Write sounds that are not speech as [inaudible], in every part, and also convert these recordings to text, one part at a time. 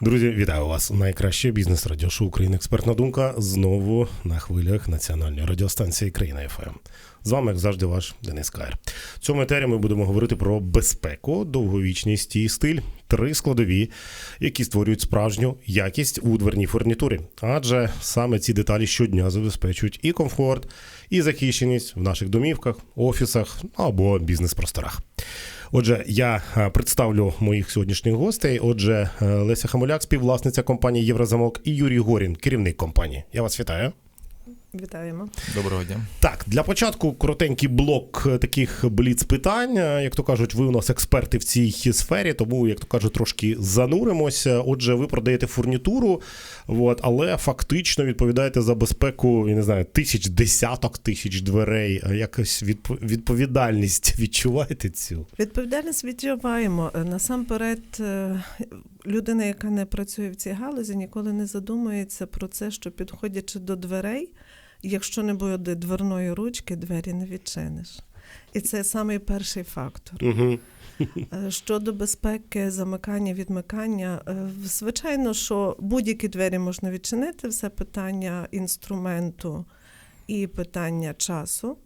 Друзі, вітаю вас! Найкраще бізнес радіошоу України Експертна думка знову на хвилях національної радіостанції Країна ФМ. З вами, як завжди, ваш Денис Каєр. В цьому етері ми будемо говорити про безпеку, довговічність і стиль три складові, які створюють справжню якість у дверній фурнітурі. Адже саме ці деталі щодня забезпечують і комфорт, і захищеність в наших домівках, офісах або бізнес-просторах. Отже, я е, представлю моїх сьогоднішніх гостей. Отже, е, Леся Хамуляк, співвласниця компанії Єврозамок, і Юрій Горін, керівник компанії. Я вас вітаю. Вітаємо. Доброго дня. Так, для початку коротенький блок е, таких бліц питань. Е, Як то кажуть, ви у нас експерти в цій сфері, тому, як то кажуть, трошки зануримося. Отже, ви продаєте фурнітуру, от, але фактично відповідаєте за безпеку, я не знаю, тисяч десяток тисяч дверей. Е, Якось відп- відповідальність [laughs] відчуваєте цю? Відповідальність відчуваємо. Насамперед, людина, яка не працює в цій галузі, ніколи не задумується про це, що підходячи до дверей, якщо не буде дверної ручки, двері не відчиниш. І це самий перший фактор. Угу. Е, Щодо безпеки, замикання, відмикання, е, звичайно, що будь-які двері можна відчинити, все питання інструменту і питання часу,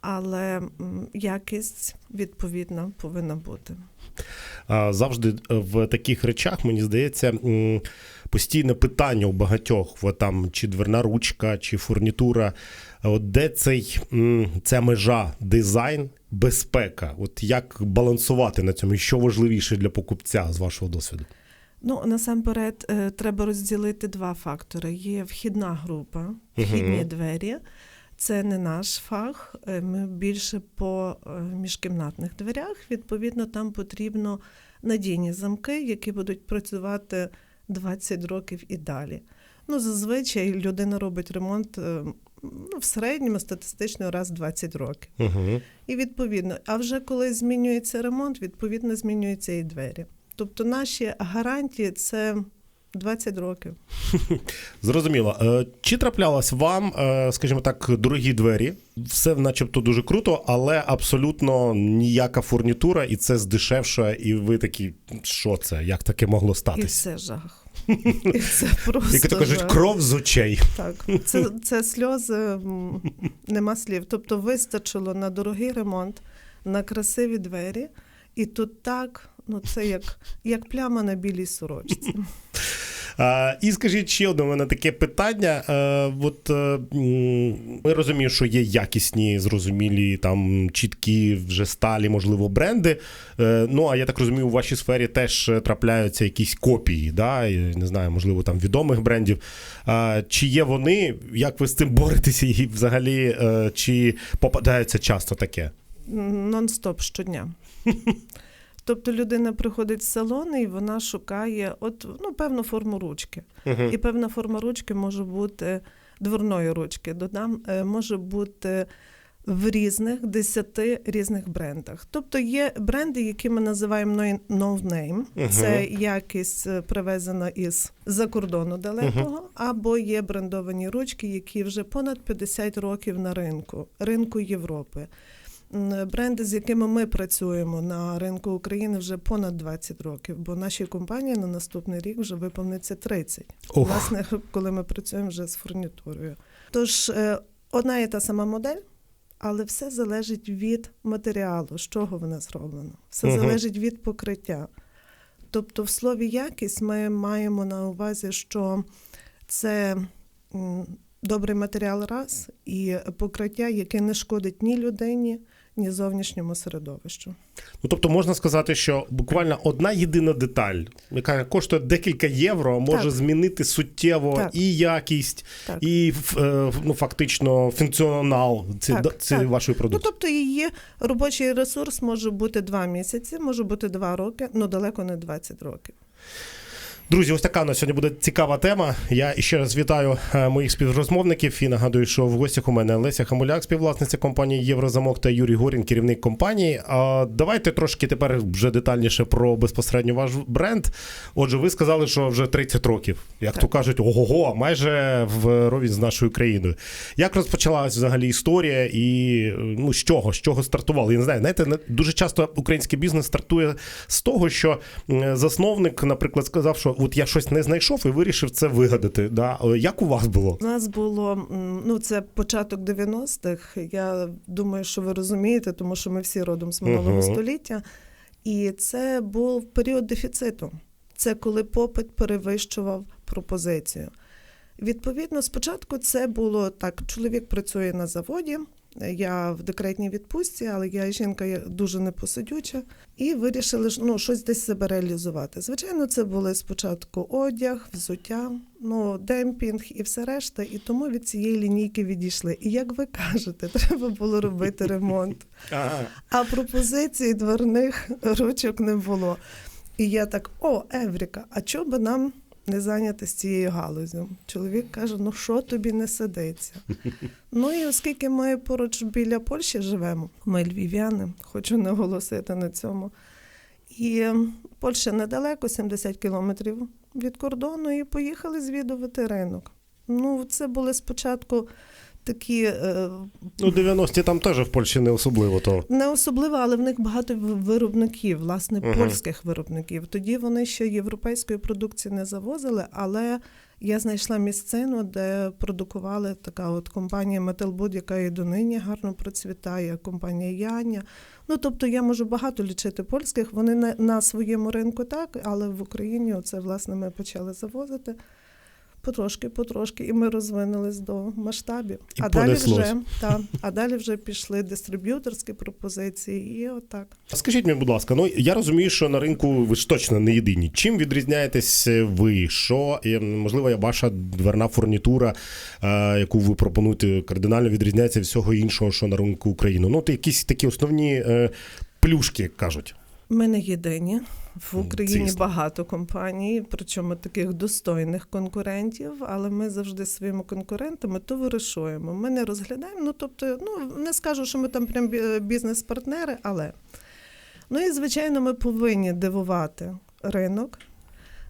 але якість відповідна повинна бути. Завжди е, в таких речах, мені здається, постійне питання у багатьох, от там чи дверна ручка, чи фурнітура. От де цей, ця межа, дизайн, безпека? От як балансувати на цьому? І що важливіше для покупця з вашого досвіду? Ну, насамперед, е, треба розділити два фактори. Є вхідна група, вхідні Мгм. двері. Це не наш фах. е, Ми більше по е, міжкімнатних дверях. Відповідно, там потрібно надійні замки, які будуть працювати 20 років і далі. Ну, зазвичай людина робить ремонт е, ну, в середньому статистично раз в 20 років. Угу. І відповідно, а вже коли змінюється ремонт, відповідно змінюються і двері. Тобто наші гарантії це 20 років. [laughs] Зрозуміло. Е, Чи траплялось вам, е, скажімо так, дорогі двері? Все начебто дуже круто, але абсолютно ніяка фурнітура, і це здешевше, і ви такі, що це? Як таке могло І це жах. [laughs] І це просто Як то кажуть, кров з очей. Так, це, це сльози, нема слів. Тобто вистачило на дорогий ремонт, на красиві двері, і тут так, ну це як, як пляма на білій сорочці. [laughs] А, і скажіть ще одне у мене таке питання. Е, от е, ми розуміємо, що є якісні, зрозумілі, там чіткі вже сталі, можливо, бренди. Е, ну а я так розумію, у вашій сфері теж трапляються якісь копії, да? не знаю, можливо, там відомих брендів. А, чи є вони? Як ви з цим боретеся? І взагалі, чи попадається часто таке? нон-стоп щодня. [laughs] Тобто людина приходить в салон і вона шукає от, ну, певну форму ручки. І певна форма ручки може бути дверної ручки. Додам, е, може бути в різних десяти різних брендах. Тобто є бренди, які ми називаємо no- name. Це якість е, привезена із за кордону далекого, або є брендовані ручки, які вже понад 50 років на ринку, ринку Європи. Бренди, з якими ми працюємо на ринку України вже понад 20 років, бо нашій компанії на наступний рік вже виповниться 30. Ох. Власне, [laughs] коли ми працюємо вже з фурнітурою. Тож е, одна і та сама модель, але все залежить від матеріалу, з чого вона зроблена. Все Мгм. залежить від покриття. Тобто, в слові якість ми маємо на увазі, що це добрий матеріал раз і покриття, яке не шкодить ні людині, ні зовнішньому середовищу. Ну, тобто можна сказати, що буквально одна єдина деталь, яка коштує декілька євро, може Так. змінити суттєво Так. і якість, Так. і е, ну, фактично функціонал ці, Так, ці так. вашої Ну, тобто її робочий ресурс може бути два місяці, може бути два роки, ну далеко не 20 років. Друзі, ось така у нас сьогодні буде цікава тема. Я ще раз вітаю е, моїх співрозмовників і нагадую, що в гостях у мене Леся Хамуляк, співвласниця компанії Єврозамок та Юрій Горін, керівник компанії. А давайте трошки тепер вже детальніше про безпосередньо ваш бренд. Отже, ви сказали, що вже 30 років, як то кажуть, ого-го, майже в ровень з нашою країною. Як розпочалась взагалі історія і ну з чого? З чого стартували? Я не знаю, знаєте, дуже часто український бізнес стартує з того, що засновник, наприклад, сказав, що от я щось не знайшов і вирішив це вигадати. Да? Як у вас було? У нас було ну це початок 90-х. Я думаю, що ви розумієте, тому що ми всі родом з минулого Мгм. століття. І це був період дефіциту. Це коли попит перевищував пропозицію. Відповідно, спочатку це було так: чоловік працює на заводі. Я в декретній відпустці, але я жінка я дуже непосидюча, і вирішили ну, щось десь себе реалізувати. Звичайно, це були спочатку одяг, взуття, ну, демпінг і все решта. І тому від цієї лінійки відійшли. І як ви кажете, [laughs] треба було робити ремонт. А пропозицій дверних ручок не було. І я так: о, Евріка, а чого би нам не зайнятися цією галузю? Чоловік каже: ну що тобі не сидиться? [laughs] Ну і оскільки ми поруч біля Польщі живемо, ми львів'яни, хочу наголосити на цьому. І Польща недалеко, 70 кілометрів від кордону, і поїхали звідувати ринок. Ну, це були спочатку такі е, Ну, 90-ті там теж в Польщі не особливо то. не особливо, але в них багато виробників, власне, Мгм. польських виробників. Тоді вони ще європейської продукції не завозили, але я знайшла місцину, де продукували така от компанія Металбуд, яка і донині гарно процвітає, компанія Яня. Ну тобто я можу багато лічити польських. Вони на, на своєму ринку так, але в Україні оце власне ми почали завозити. Потрошки, потрошки, і ми розвинулись до масштабів. І а далі вже та, а далі вже пішли дистриб'юторські пропозиції, і отак. Скажіть мені, будь ласка, ну я розумію, що на ринку ви ж точно не єдині. Чим відрізняєтесь ви? Що можливо, ваша дверна фурнітура, е, яку ви пропонуєте, кардинально відрізняється від всього іншого, що на ринку України? Ну, то якісь такі основні е, плюшки кажуть. Ми не єдині. В Україні Звісно. багато компаній, причому таких достойних конкурентів, але ми завжди своїми конкурентами товаришуємо. Ми не розглядаємо. Ну тобто, ну не скажу, що ми там прям бізнес-партнери, але ну і звичайно, ми повинні дивувати ринок,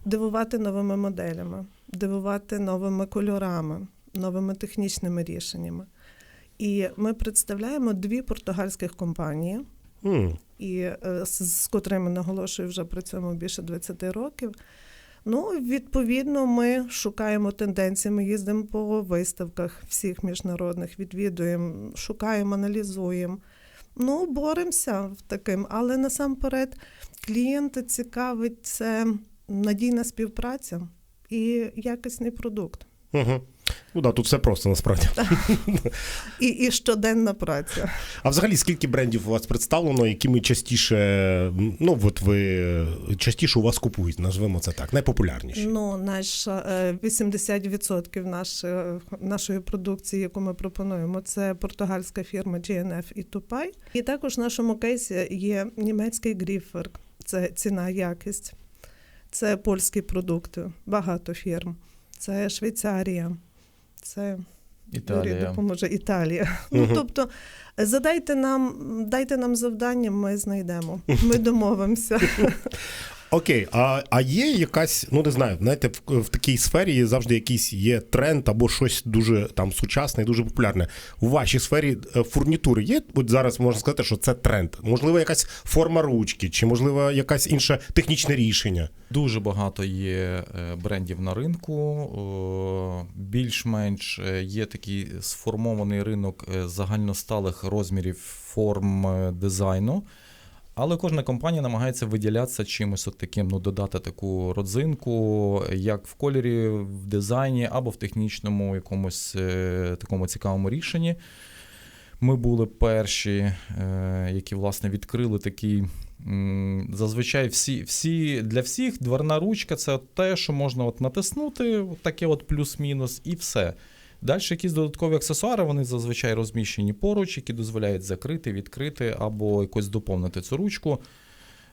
дивувати новими моделями, дивувати новими кольорами, новими технічними рішеннями. І ми представляємо дві португальських компанії М, і е, з, з котрими наголошую, вже працюємо більше 20 років. Ну, відповідно, ми шукаємо тенденції. Ми їздимо по виставках всіх міжнародних, відвідуємо, шукаємо, аналізуємо. Ну, боремося таким, але насамперед клієнта цікавить це надійна співпраця і якісний продукт. Угу. Ну да, тут все просто насправді. І, і щоденна праця. А взагалі, скільки брендів у вас представлено, якими частіше, ну от ви частіше у вас купують, назвемо це так, найпопулярніші. Ну, наш е, 80% наш, е, нашої продукції, яку ми пропонуємо, це португальська фірма GNF і Тупай. І також в нашому кейсі є німецький Гріферк, це ціна, якість, це польські продукти, багато фірм, це Швейцарія, це Юрій Італія. допоможе Італія. Ну тобто, задайте нам, дайте нам завдання, ми знайдемо, ми домовимося. [laughs] Окей, а, а є якась, ну не знаю, знаєте, в, в такій сфері завжди якийсь є тренд або щось дуже там сучасне і дуже популярне. У вашій сфері е, фурнітури є? От зараз можна сказати, що це тренд. Можливо, якась форма ручки, чи можливо якась інше технічне рішення. Дуже багато є е, брендів на ринку. Більш-менш е, є такий сформований ринок загальносталих розмірів форм дизайну. Але кожна компанія намагається виділятися чимось от таким, ну, додати таку родзинку, як в кольорі, в дизайні або в технічному якомусь е, такому цікавому рішенні. Ми були перші, е, які власне відкрили такий. Зазвичай всі, всі, для всіх дверна ручка це те, що можна от натиснути, таке от плюс-мінус, і все. Далі якісь додаткові аксесуари, вони зазвичай розміщені поруч, які дозволяють закрити, відкрити або якось доповнити цю ручку.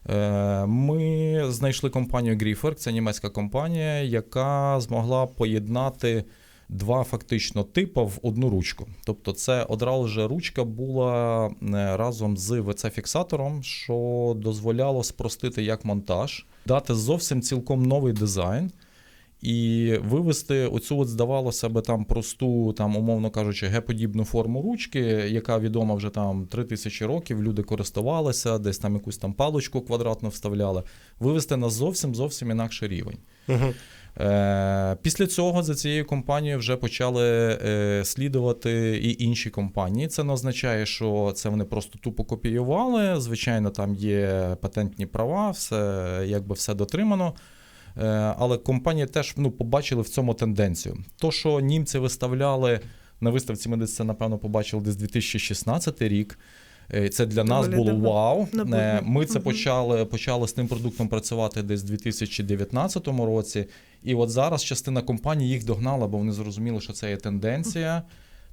Е, Ми знайшли компанію Griefer, це німецька компанія, яка змогла поєднати два фактично типи в одну ручку. Тобто, це одразу вже ручка була е, разом з ВЦ-фіксатором, що дозволяло спростити як монтаж, дати зовсім цілком новий дизайн. І вивести оцю, от, здавалося би, там просту, там, умовно кажучи, Г-подібну форму ручки, яка відома вже там 3000 років, люди користувалися, десь там якусь там паличку квадратну вставляли, вивести на зовсім зовсім інакший рівень. Е, Після цього за цією компанією вже почали е, слідувати і інші компанії. Це не означає, що це вони просто тупо копіювали. Звичайно, там є патентні права, все якби все дотримано. Е, Але компанії теж ну, побачили в цьому тенденцію. То, що німці виставляли на виставці, ми десь це напевно побачили десь 2016 рік. Е, Це для нас було давно. вау. Е, Ми це Мгм. почали, почали з тим продуктом працювати десь в 2019 році. І от зараз частина компаній їх догнала, бо вони зрозуміли, що це є тенденція.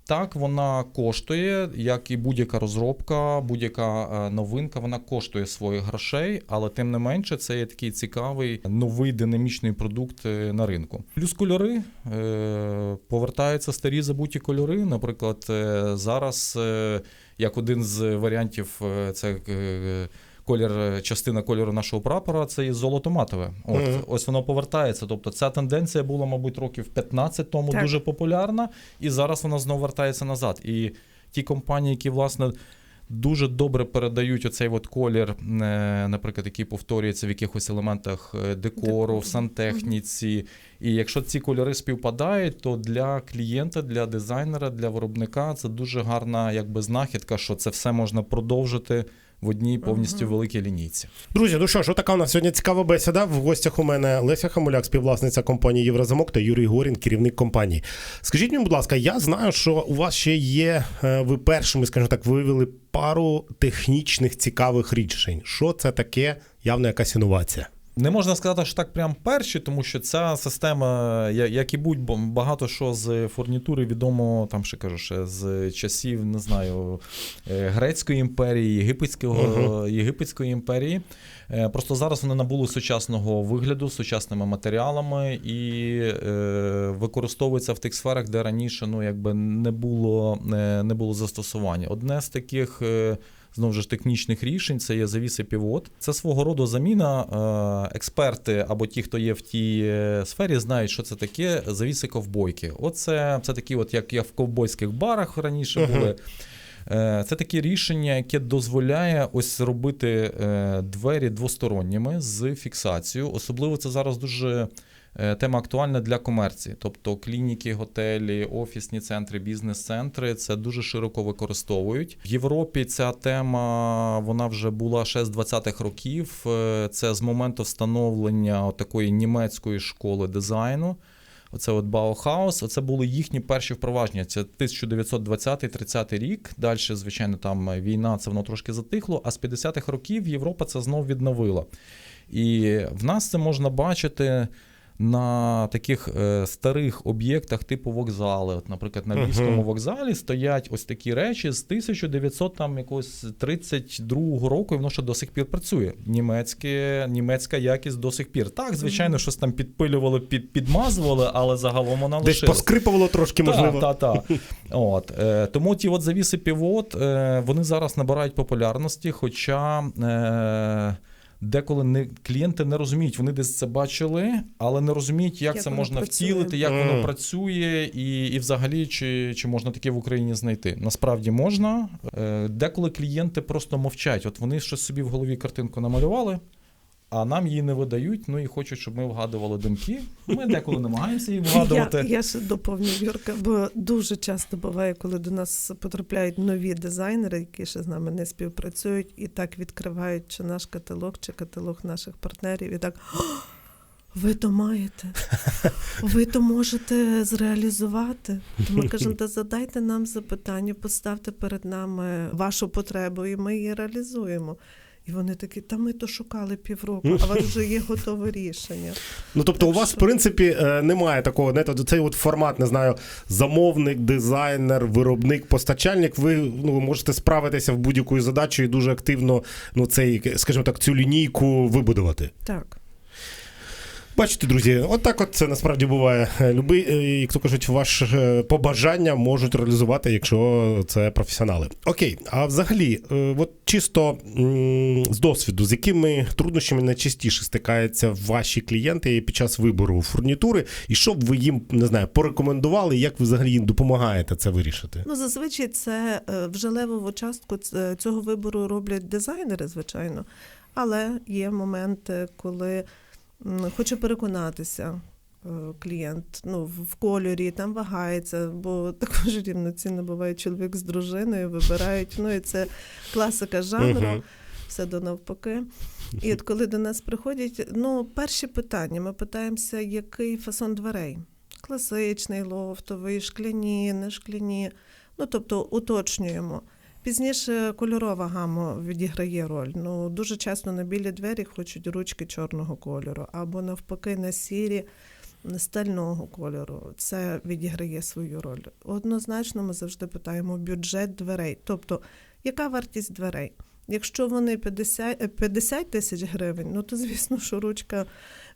Так, вона коштує, як і будь-яка розробка, будь-яка е, новинка, вона коштує своїх грошей, але тим не менше, це є такий цікавий новий динамічний продукт е, на ринку. Плюс кольори е, повертаються старі забуті кольори. Наприклад, зараз як один з варіантів, це колір, е, частина кольору нашого прапора, це є золото-матове. От Мгм. ось воно повертається. Тобто ця тенденція була, мабуть, років 15 тому Так. дуже популярна, і зараз вона знову вертається назад. І ті компанії, які власне. Дуже добре передають оцей от колір, е, наприклад, який повторюється в якихось елементах е, декору, Декору. в сантехніці. І якщо ці кольори співпадають, то для клієнта, для дизайнера, для виробника це дуже гарна якби знахідка, що це все можна продовжити в одній повністю великій лінійці. Друзі, ну що ж, отака у нас сьогодні цікава бесіда. В гостях у мене Леся Хамуляк, співвласниця компанії Єврозамок та Юрій Горін, керівник компанії. Скажіть мені, будь ласка, я знаю, що у вас ще є, е, ви першими, скажімо так, вивели пару технічних цікавих рішень. Що це таке? Явно якась інновація. Не можна сказати, що так прям перші, тому що ця система, як і будь бо багато що з фурнітури відомо, там ще кажу, ще з часів, не знаю, е, Грецької імперії, Єгипетського, Єгипетської імперії. Е, Просто зараз вони набули сучасного вигляду, сучасними матеріалами і е, використовуються в тих сферах, де раніше ну, якби не було, не було застосування. Одне з таких. Знову ж технічних рішень це є завіси півот. Це свого роду заміна. Е, Експерти або ті, хто є в тій е, сфері, знають, що це таке завіси ковбойки. Оце це такі, от як, як в ковбойських барах раніше були. були. Е, Це таке рішення, яке дозволяє ось робити е, двері двосторонніми з фіксацією. Особливо це зараз дуже е, тема актуальна для комерції. Тобто клініки, готелі, офісні центри, бізнес-центри це дуже широко використовують. В Європі ця тема вона вже була ще з 20-х років. Е, Це з моменту встановлення такої німецької школи дизайну. Оце от Баухаус, оце були їхні перші впровадження. Це 1920-30 рік. Далі, звичайно, там війна, це воно трошки затихло. А з 50-х років Європа це знов відновила. І в нас це можна бачити. На таких е, старих об'єктах, типу вокзали, от, наприклад, на. Львівському вокзалі стоять ось такі речі з 1932 року, і воно ще до сих пір працює. Німецьке, німецька якість до сих пір. Так, звичайно, щось там підпилювали, під, підмазували, але загалом вона Десь лишилась. поскрипувало трошки, можливо. Так, так, так. От, е, тому ті от завіси півот, е, вони зараз набирають популярності, хоча е, деколи не, клієнти не розуміють, вони десь це бачили, але не розуміють, як, Як це можна працює. втілити, як mm. воно працює, і, і взагалі, чи, чи можна таке в Україні знайти. Насправді можна. Е, деколи клієнти просто мовчать. От вони щось собі в голові картинку намалювали. А нам її не видають, ну і хочуть, щоб ми вгадували думки. Ми деколи намагаємося її вгадувати. Я, я ще доповню Юрка, бо дуже часто буває, коли до нас потрапляють нові дизайнери, які ще з нами не співпрацюють, і так відкривають чи наш каталог, чи каталог наших партнерів, і так. Ви то маєте, ви то можете зреалізувати. То ми кажемо, та задайте нам запитання, поставте перед нами вашу потребу, і ми її реалізуємо. І вони такі, та ми то шукали півроку, а у вас вже є готове рішення. Ну тобто, у вас, вас, в принципі, е, немає такого, не цей от формат, не знаю, замовник, дизайнер, виробник, постачальник. Ви ну, можете справитися в будь-якою задачею і дуже активно ну, цей, скажімо так, цю лінійку вибудувати. Так. Бачите, друзі, от от це насправді буває. Люби, е, як то кажуть, ваше побажання можуть реалізувати, якщо це професіонали. Окей, а взагалі, е, от чисто з досвіду, з якими труднощами найчастіше стикаються ваші клієнти під час вибору фурнітури, і що б ви їм не знаю, порекомендували, як ви взагалі їм допомагаєте це вирішити? Ну, зазвичай це е, вже левову частку цього вибору роблять дизайнери, звичайно. Але є моменти, коли хоче переконатися е, клієнт ну, в- кольорі, там вагається, бо [laughs] також рівноцінно буває чоловік з дружиною, вибирають. Ну і це класика жанру. Все до навпаки. І от коли до нас приходять, ну, перші питання, ми питаємося, який фасон дверей. Класичний, лофтовий, шкляні, не шкляні. Ну, тобто уточнюємо. Пізніше кольорова гама відіграє роль. Ну, дуже часто на білі двері хочуть ручки чорного кольору, або навпаки на сірі стального кольору. Це відіграє свою роль. Однозначно, ми завжди питаємо бюджет дверей. Тобто, яка вартість дверей? Якщо вони 50, е, 50 тисяч гривень, ну то звісно, що ручка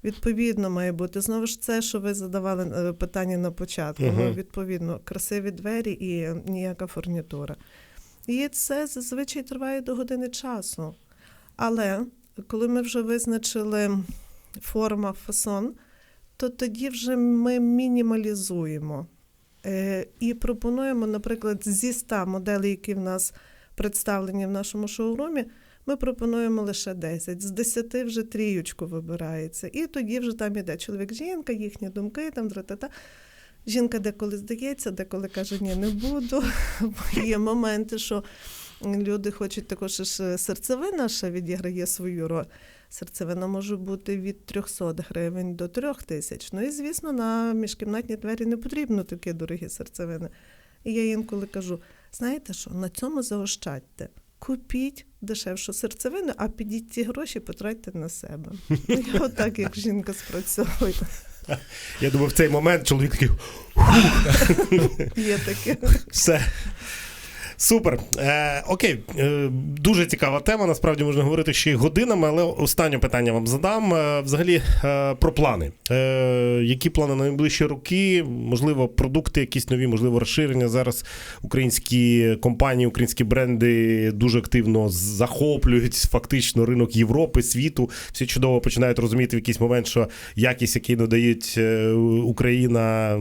відповідно має бути. Знову ж це, що ви задавали е, питання на початку. Мгм. Ну, відповідно, красиві двері і ніяка фурнітура. І це зазвичай триває до години часу. Але коли ми вже визначили форма, фасон, то тоді вже ми мінімалізуємо е, і пропонуємо, наприклад, зі 100 моделей, які в нас представлені в нашому шоурумі, ми пропонуємо лише 10. З 10 вже тріючку вибирається. І тоді вже там іде чоловік-жінка, їхні думки, там дра-та-та. Жінка деколи здається, деколи каже, ні, не буду. Бо є моменти, що люди хочуть також ж серцевина ще відіграє свою роль. Серцевина може бути від 300 гривень до 3 тисяч. Ну і звісно, на міжкімнатні двері не потрібно такі дорогі серцевини. І я інколи кажу: знаєте що, на цьому заощадьте. Купіть дешевшу серцевину, а підіть ці гроші потратьте на себе. Ну, я отак, як жінка спрацьовую. Я думаю, в цей момент чоловік такий Є таке. Все. Супер. Е, окей, е, дуже цікава тема. Насправді можна говорити ще й годинами, але останнє питання вам задам. Е, взагалі е, про плани. Е, які плани на найближчі роки? Можливо, продукти якісь нові, можливо, розширення. Зараз українські компанії, українські бренди дуже активно захоплюють фактично ринок Європи, світу. Всі чудово починають розуміти в якийсь момент, що якість, яку надають е, Україна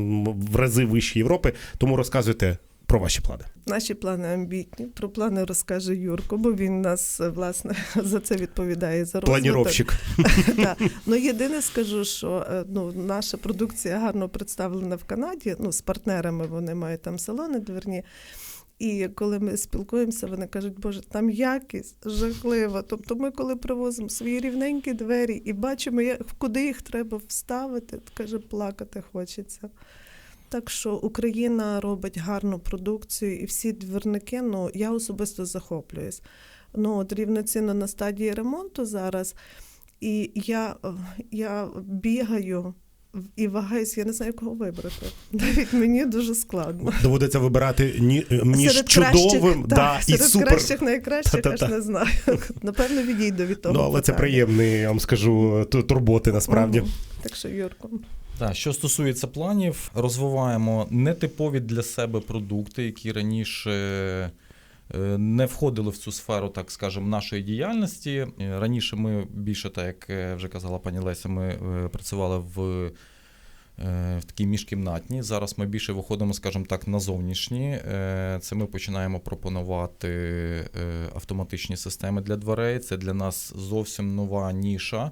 в рази вище Європи. Тому розказуйте про ваші плани. Наші плани амбітні. Про плани розкаже Юрко, бо він нас власне [laughs] за це відповідає за розвиток. Планіровщик. [laughs] Так. Ну єдине скажу, що е, ну, наша продукція гарно представлена в Канаді. Ну, з партнерами вони мають там салони дверні. І коли ми спілкуємося, вони кажуть, Боже, там якість жахлива. Тобто ми, коли привозимо свої рівненькі двері і бачимо, як, куди їх треба вставити, каже, плакати хочеться. Так що Україна робить гарну продукцію, і всі двірники, ну я особисто захоплююсь. Ну, от рівноцінно на стадії ремонту зараз. І я, е, я бігаю і вагаюсь, я не знаю, кого вибрати. Навіть мені дуже складно. Доводиться вибирати ні, між серед чудовим кращих, да, так, і серед супер. кращих найкращих, Та-та-та. аж не знаю. Напевно, відійду від того. Ну, але це приємний, я вам скажу, ту- турботи насправді. Мгм. Так що, Юрко. Так, що стосується планів, розвиваємо нетипові для себе продукти, які раніше е, не входили в цю сферу, так скажемо, нашої діяльності. Е, Раніше ми більше, так як е, вже казала пані Леся, ми працювали в, в такій міжкімнатній. Зараз ми більше виходимо, скажімо так, на зовнішні. Це ми починаємо пропонувати автоматичні системи для дверей. Це для нас зовсім нова ніша.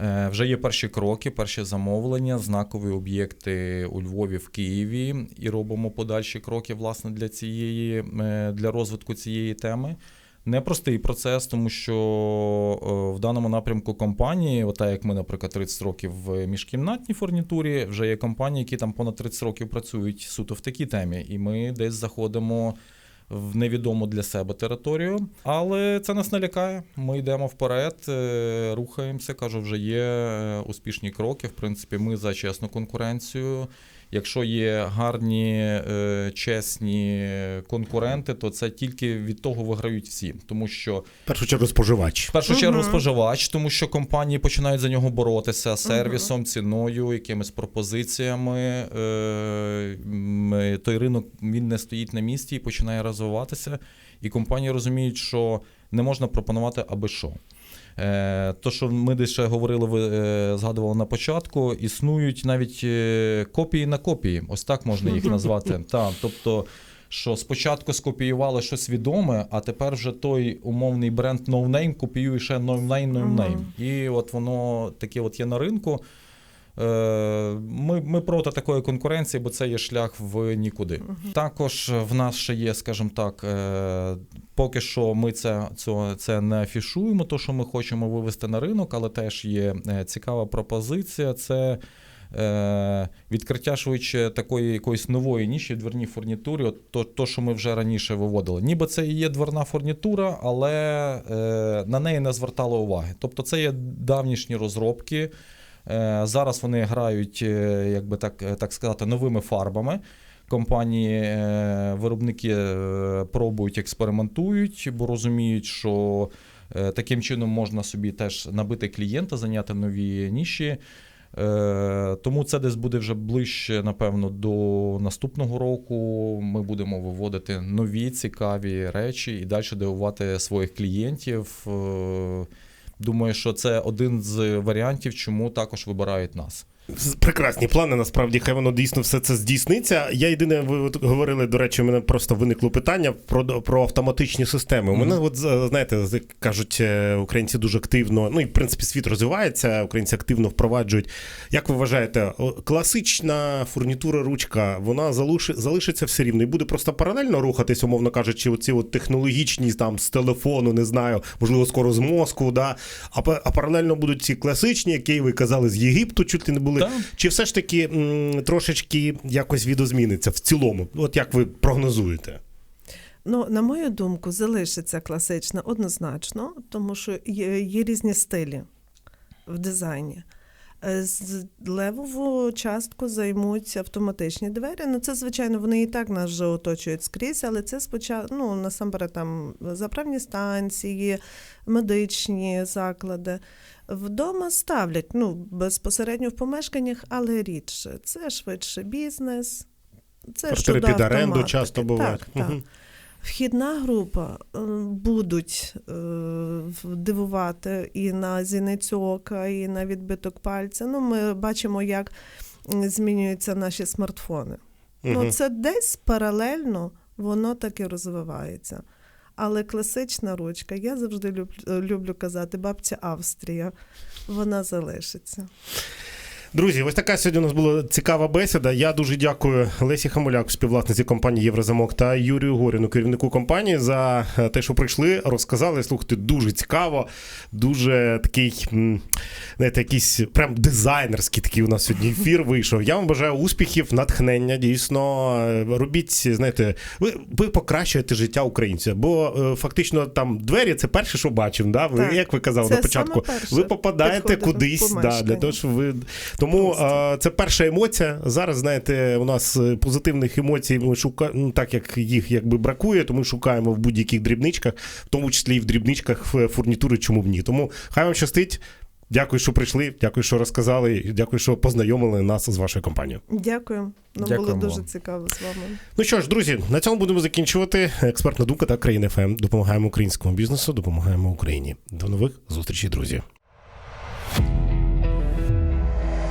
Е, Вже є перші кроки, перші замовлення, знакові об'єкти у Львові, в Києві, і робимо подальші кроки власне для цієї е, для розвитку цієї теми. Непростий процес, тому що е, в даному напрямку компанії, ота як ми, наприклад, 30 років в міжкімнатній фурнітурі, вже є компанії, які там понад 30 років працюють суто в такій темі, і ми десь заходимо в невідому для себе територію. Але це нас не лякає. Ми йдемо вперед, е, рухаємося. Кажу, вже є е, успішні кроки. В принципі, ми за чесну конкуренцію. Якщо є гарні, е, чесні конкуренти, то це тільки від того виграють всі, тому що В першу чергу споживач. в першу чергу Мгм. споживач, тому що компанії починають за нього боротися сервісом, ціною, якимись пропозиціями. Е, той ринок він не стоїть на місці і починає розвиватися. І компанії розуміють, що не можна пропонувати аби що. Е, То, що ми десь ще говорили, ви е, згадували на початку, існують навіть е, копії на копії. Ось так можна їх [laughs] назвати. Тобто, що спочатку скопіювали щось відоме, а тепер вже той умовний бренд Name копіює ще No Name. І от воно таке от є на ринку. Е, Ми, ми проти такої конкуренції, бо це є шлях в нікуди. Також в нас ще є, скажімо так, е, поки що ми це, це, це не афішуємо, то що ми хочемо вивести на ринок, але теж є е, цікава пропозиція. Це відкриття швидше такої якоїсь нової ніші в дверній фурнітурі, от то, то, що ми вже раніше виводили. Ніби це і є дверна фурнітура, але е, на неї не звертали уваги. Тобто це є давнішні розробки. Е, Зараз вони грають, е, як так, е, так сказати, новими фарбами. Компанії, виробники пробують, експериментують, бо розуміють, що таким чином можна собі теж набити клієнта, зайняти нові ніші. Тому це десь буде вже ближче, напевно, до наступного року. Ми будемо виводити нові цікаві речі і далі дивувати своїх клієнтів. Думаю, що це один з варіантів, чому також вибирають нас. Прекрасні плани, насправді, хай воно дійсно все це здійсниться. Я єдине, ви говорили, до речі, у мене просто виникло питання про, про автоматичні системи. У мене, от, знаєте, кажуть, е, українці дуже активно, ну і в принципі світ розвивається, українці активно впроваджують. Як ви вважаєте, класична фурнітура ручка, вона залиши, залишиться все рівно і буде просто паралельно рухатись, умовно кажучи, оці от технологічні там з телефону, не знаю, можливо, скоро з мозку, да? а, а паралельно будуть ці класичні, які ви казали, з Єгипту, чуть ли не були. Так. Чи все ж таки м, трошечки якось відозміниться в цілому? От як ви прогнозуєте? Ну, на мою думку, залишиться класична однозначно, тому що є, є різні стилі в дизайні. Е, З левову частку займуть автоматичні двері. Ну, це, звичайно, вони і так нас вже оточують скрізь, але це спочатку, ну, насамперед, там заправні станції, медичні заклади. Вдома ставлять, ну, безпосередньо в помешканнях, але рідше. Це швидше бізнес. Це Квартири під оренду часто бувають. Так, так. Вхідна група е, будуть е, дивувати і на зіницю ока, і на відбиток пальця. Ну, ми бачимо, як змінюються наші смартфони. Мгм. Ну, це десь паралельно воно таки розвивається. Але класична ручка, я завжди люблю, люблю казати, бабця Австрія, вона залишиться. Друзі, ось така сьогодні у нас була цікава бесіда. Я дуже дякую Лесі Хамуляк, співвласниці компанії Єврозамок та Юрію Горіну, керівнику компанії, за е, те, що прийшли, розказали. Слухайте, дуже цікаво, дуже такий, знаєте, якийсь прям дизайнерський такий у нас сьогодні ефір [laughs] вийшов. Я вам бажаю успіхів, натхнення. Дійсно, Е, робіть, знаєте, ви, ви покращуєте життя українця, бо е, фактично там двері це перше, що бачив. Да? Ви, Так. як ви казали на початку, ви попадаєте кудись, да, для того, щоб ви тому е, це перша емоція. Зараз знаєте, у нас е, позитивних емоцій. Ми шукаємо, ну, так як їх якби бракує, то ми шукаємо в будь-яких дрібничках, в тому числі і в дрібничках фурнітури, чому б ні. Тому хай вам щастить. Дякую, що прийшли. Дякую, що розказали. Дякую, що познайомили нас з вашою компанією. Дякую. Нам було дуже цікаво з вами. Ну що ж, друзі, на цьому будемо закінчувати. Експертна думка та країна ФМ. Допомагаємо українському бізнесу, допомагаємо Україні. До нових зустрічей, друзі.